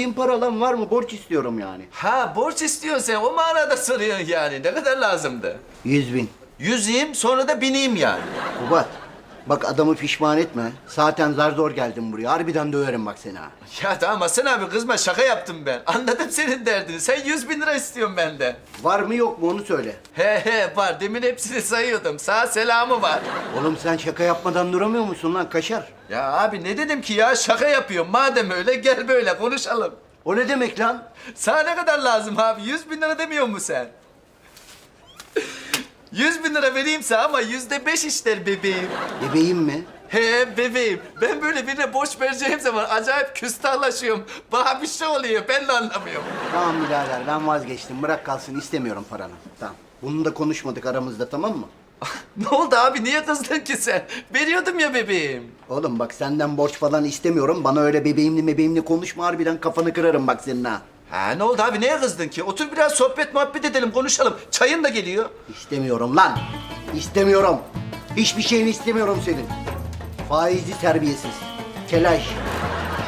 ödediğin para lan var mı? Borç istiyorum yani. Ha borç istiyorsun sen o manada soruyorsun yani. Ne kadar lazımdı? Yüz bin. Yüzeyim sonra da bineyim yani. Kubat. Bak adamı pişman etme. Zaten zar zor geldim buraya. Harbiden döverim bak seni ha. Ya tamam Hasan abi kızma şaka yaptım ben. Anladım senin derdini. Sen yüz bin lira istiyorsun benden. Var mı yok mu onu söyle. He he var. Demin hepsini sayıyordum. Sağ selamı var. Oğlum sen şaka yapmadan duramıyor musun lan kaşar? Ya abi ne dedim ki ya şaka yapıyorum. Madem öyle gel böyle konuşalım. O ne demek lan? Sana ne kadar lazım abi? Yüz bin lira demiyor musun sen? Yüz bin lira vereyim sana ama yüzde beş işler bebeğim. Bebeğim mi? He bebeğim. Ben böyle birine borç vereceğim zaman acayip küstahlaşıyorum. Bana bir şey oluyor. Ben de anlamıyorum. Tamam birader ben vazgeçtim. Bırak kalsın istemiyorum paranı. Tamam. Bunu da konuşmadık aramızda tamam mı? ne oldu abi? Niye kızdın ki sen? Veriyordum ya bebeğim. Oğlum bak senden borç falan istemiyorum. Bana öyle bebeğimli bebeğimli konuşma harbiden kafanı kırarım bak senin ha. Ha ne oldu abi? Neye kızdın ki? Otur biraz sohbet muhabbet edelim, konuşalım. Çayın da geliyor. İstemiyorum lan. İstemiyorum. Hiçbir şeyini istemiyorum senin. Faizli terbiyesiz. Telaş.